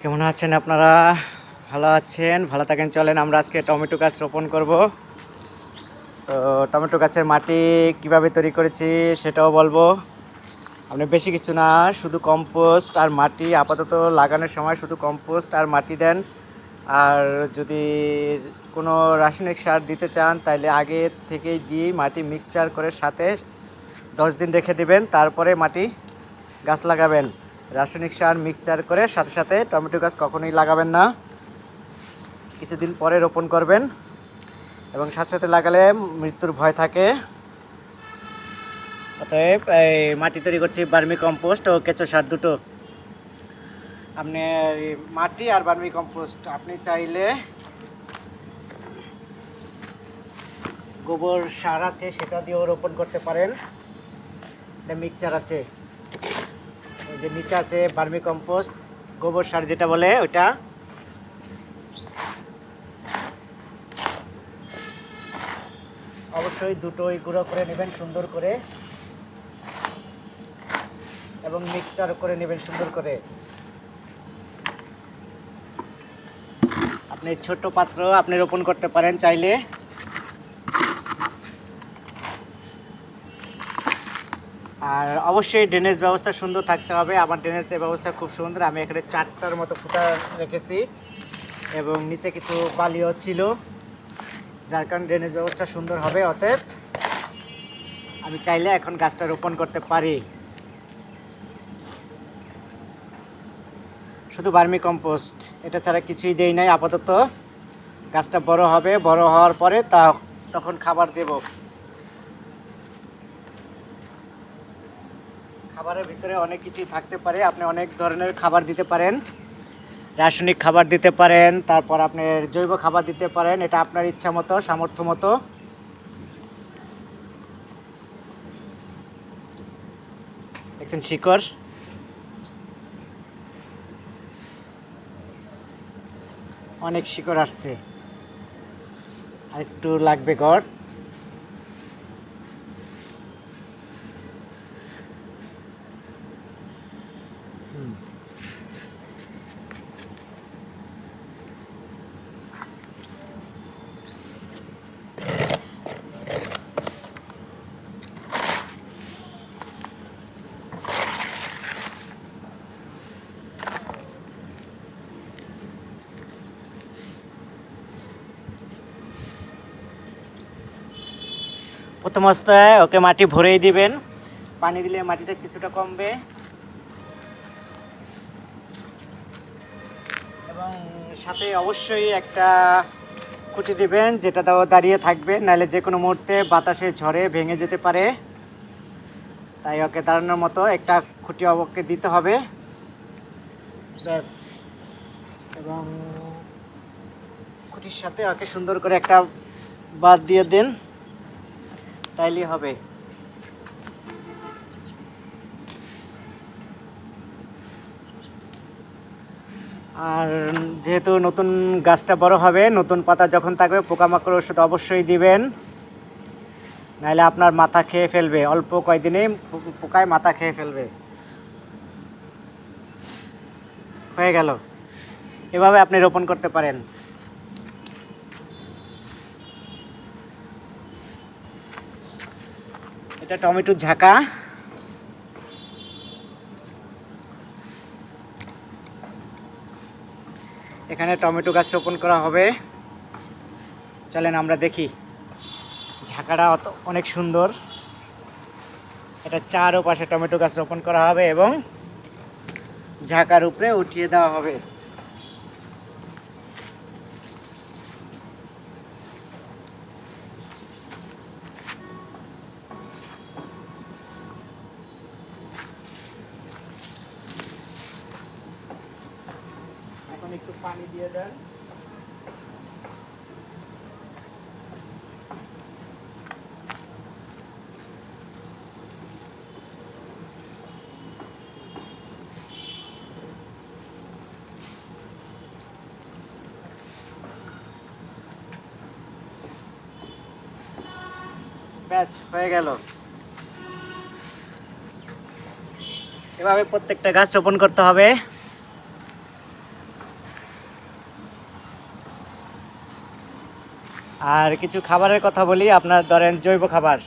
কেমন আছেন আপনারা? ভালো আছেন? ভালো থাকেন, চলেন আমরা আজকে টমেটো গাছ রোপণ করব। তো টমেটো গাছের মাটি কীভাবে তৈরি করেছি সেটাও বলব। আপনি বেশি কিছু না, শুধু কম্পোস্ট আর মাটি, আপাতত লাগানোর সময় শুধু কম্পোস্ট আর মাটি দেন। আর যদি কোনো রাসায়নিক সার দিতে চান তাহলে আগে থেকেই দিয়ে মাটি মিক্সচার করে সাথে দশ দিন রেখে দিবেন, তারপরে মাটি গাছ লাগাবেন। রাসায়নিক সার মিক্সচার করে সাথে সাথে টমেটো গাছ কখনোই লাগাবেন না। কিছুদিন পরে রোপণ করবেন এবং সাথে সাথে লাগালে মৃত্যুর ভয় থাকে। অতএব এই মাটি তৈরি করছি বার্মি কম্পোস্ট ও কেঁচো সার দুটো। আপনি মাটি আর বার্মি কম্পোস্ট, আপনি চাইলে গোবর সার আছে, সেটা দিয়েও রোপণ করতে পারেন। এটা মিক্সচার আছে। ওই যে নিচে আছে বার্মি কম্পোস্ট, গোবর সার যেটা বলে ওইটা। অবশ্যই দুটোই গুঁড়ো করে নেবেন, সুন্দর করে। এবং মিক্সচার করে নেবেন, সুন্দর করে। আপনি ছোট পাত্র আপনি রোপণ করতে পারেন চাইলে। আর অবশ্যই ড্রেনেজ ব্যবস্থা সুন্দর থাকতে হবে। আমার ড্রেনেজের ব্যবস্থা খুব সুন্দর। আমি এখানে চারটার মতো ফুটা রেখেছি এবং নিচে কিছু বালিও ছিল, যার কারণে ড্রেনেজ ব্যবস্থা সুন্দর হবে অতএব আমি চাইলে এখন গাছটা রোপণ করতে পারি। শুধু বার্মি কম্পোস্ট, এটা ছাড়া কিছুই দেই নাই, আপাতত। গাছটা বড় হবে, বড় হওয়ার পরে তা তখন খাবার দেব। খাবারের ভিতরে অনেক কিছুই থাকতে পারে। আপনি অনেক ধরনের খাবার দিতে পারেন। রাসায়নিক খাবার দিতে পারেন, তারপর আপনি জৈব খাবার দিতে পারেন। এটা আপনার ইচ্ছা মতো, সামর্থ্য মতো। দেখছেন শিকড়? অনেক শিকড় আসছে। আর একটু লাগবে গড়। প্রথম অবস্থায় ওকে মাটি ভরেই দিবেন। পানি দিলে মাটিটা কিছুটা কমবে। এবং সাথে অবশ্যই একটা খুঁটি দিবেন, যেটা দাঁড়িয়ে থাকবে। নাহলে যে কোনো মুহূর্তে বাতাসে ঝড়ে ভেঙে যেতে পারে। তাই ওকে দাঁড়ানোর মতো একটা খুঁটি ওকে দিতে হবে। ব্যাস। এবং খুঁটির সাথে ওকে সুন্দর করে একটা বাদ দিয়ে দেন। তাইলেই হবে। আর যেহেতু নতুন গাছটা বড় হবে, নতুন পাতা যখন থাকবে, পোকামাকড় ওষুধ অবশ্যই দিবেন। নাহলে আপনার মাথা খেয়ে ফেলবে। অল্প কয়দিনেই পো- পোকায় মাথা খেয়ে ফেলবে। হয়ে গেল। এভাবে আপনি রোপণ করতে পারেন। এটা টমেটোর ঝাঁকা। এখানে টমেটো গাছ রোপণ করা হবে। চলেন আমরা দেখি। ঝাঁকাটা অত অনেক সুন্দর। এটা চারও পাশে টমেটো গাছ রোপণ করা হবে এবং ঝাঁকার উপরে উঠিয়ে দেওয়া হবে। পানি দিয়ে দেন। ব্যাচ হয়ে এভাবে প্রত্যেকটা গাছ রোপণ করতে হবে। আর কিছু খাবারের কথা বলি, আপনার ধরেন জৈব খাবার।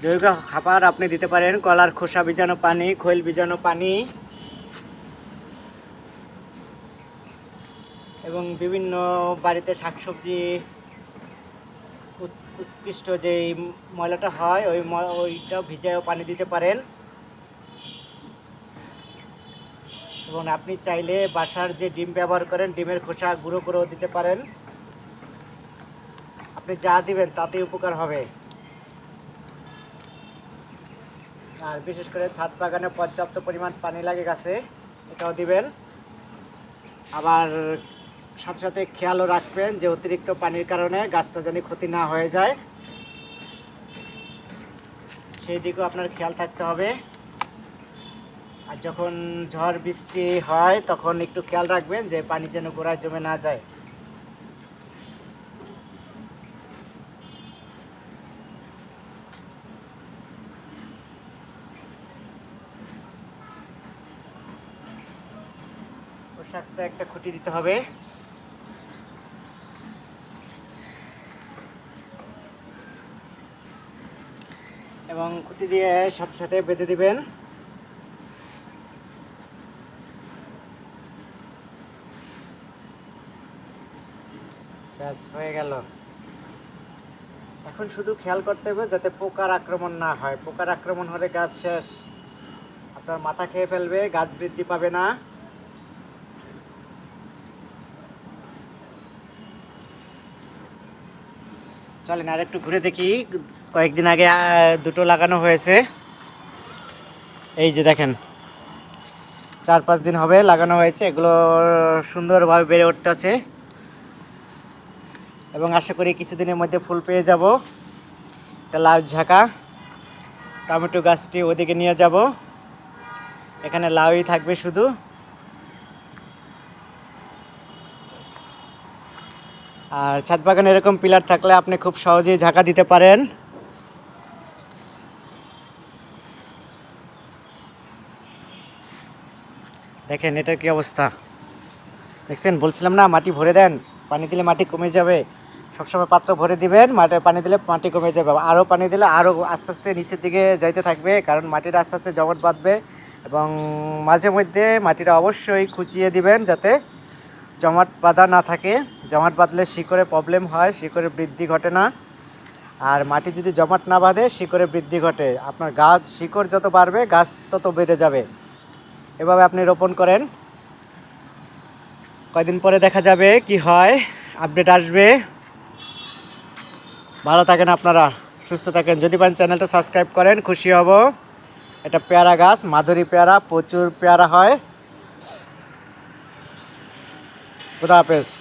জৈব খাবার আপনি দিতে পারেন, কলার খোসা বীজাণু পানি, খৈল বীজাণু পানি, এবং বিভিন্ন বাড়িতে শাকসবজি, উৎ- উৎকৃষ্ট যেই ময়লাটা হয়, ওই ওইটা ভিজায়ও পানি দিতে পারেন। এবং আপনি চাইলে বাসার যে ডিম ব্যবহার করেন, ডিমের খোসা গুঁড়ো করেও দিতে পারেন। আপনি যা দিবেন তাতেই উপকার হবে। আর বিশেষ করে ছাদ বাগানে পর্যাপ্ত পরিমাণ পানি লাগে গাছে, এটাও দিবেন। আবার সাথে সাথে খেয়ালও রাখবেন যে অতিরিক্ত পানির কারণে গাছটা যেন ক্ষতি না হয়ে যায়। সেই দিকেও আপনার খেয়াল থাকতে হবে। আর যখন ঝড় বৃষ্টি হয়, তখন একটু খেয়াল রাখবেন যে পানি যেন গোড়ায় জমে না যায়। পোশাকটা একটা খুঁটি দিতে হবে। এবং খুঁটি দিয়ে সাথে সাথে বেঁধে দিবেন। ব্যাস, হয়ে গেল। এখন শুধু খেয়াল করতে হবে যাতে পোকার আক্রমণ না হয়। পোকার আক্রমণ হলে গাছ শেষ। আপনার মাথা খেয়ে ফেলবে, গাছ বৃদ্ধি পাবে না। চলেন আর একটু ঘুরে দেখি। কয়েকদিন আগে দুটো লাগানো হয়েছে। এই যে দেখেন, চার পাঁচ দিন হবে লাগানো হয়েছে। এগুলো সুন্দরভাবে বেড়ে উঠতে আছে। এবং আশা করি কিছুদিনের মধ্যে ফুল পেয়ে যাব। এটা লাউ ঝাঁকা, টমেটো গাছটি ওদিকে নিয়ে যাব। এখানে লাউই থাকবে শুধু। আর ছাদ বাগানে এরকম পিলার থাকলে আপনি খুব সহজেই ঝাঁকা দিতে পারেন। দেখেন এটার কি অবস্থা। দেখছেন, বলছিলাম না, মাটি ভরে দেন, পানি দিলে মাটি কমে যাবে। সবসময় পাত্র ভরে দিবেন, মাটি, পানি দিলে মাটি কমে যাবে। আরও পানি দিলে আরও আস্তে আস্তে নিচের দিকে যাইতে থাকবে, কারণ মাটিটা আস্তে আস্তে জমাট বাঁধবে এবং মাঝে মধ্যে মাটিটা অবশ্যই খুঁচিয়ে দিবেন যাতে জমাট বাঁধা না থাকে, জমাট বাঁধলে শিকড়ে প্রবলেম হয়, শিকড়ে বৃদ্ধি ঘটে না। আর মাটি যদি জমাট না বাঁধে, শিকড়ে বৃদ্ধি ঘটে। আপনার গাছ শিকড় যত বাড়বে, গাছ তত বেড়ে যাবে। এভাবে আপনি রোপণ করেন। কয়দিন পরে দেখা যাবে কি হয়। আপডেট আসবে। ভালো থাকেন আপনারা, সুস্থ থাকেন। যদি পারেন চ্যানেলটা সাবস্ক্রাইব করেন, খুশি হব। এটা পেয়ারা গাছ, মাধুরী পেয়ারা, প্রচুর পেয়ারা হয়। खुदाफिज़